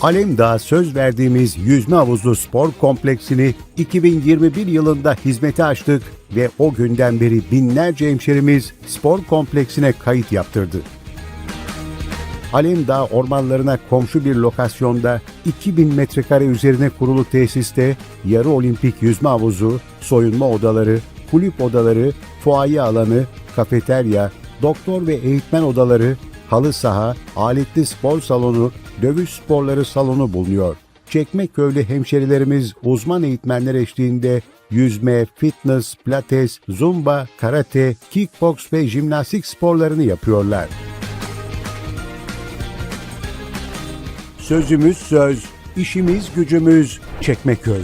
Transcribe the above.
Alemdağ söz verdiğimiz yüzme havuzlu spor kompleksini 2021 yılında hizmete açtık ve o günden beri binlerce hemşerimiz spor kompleksine kayıt yaptırdı. Alemdağ ormanlarına komşu bir lokasyonda 2000 metrekare üzerine kurulu tesiste yarı olimpik yüzme havuzu, soyunma odaları, kulüp odaları, fuaye alanı, kafeterya, doktor ve eğitmen odaları, halı saha, aletli spor salonu, dövüş sporları salonu bulunuyor. Çekmeköy'lü hemşerilerimiz uzman eğitmenler eşliğinde yüzme, fitness, pilates, zumba, karate, kickbox ve jimnastik sporlarını yapıyorlar. Sözümüz söz, işimiz gücümüz Çekmeköy.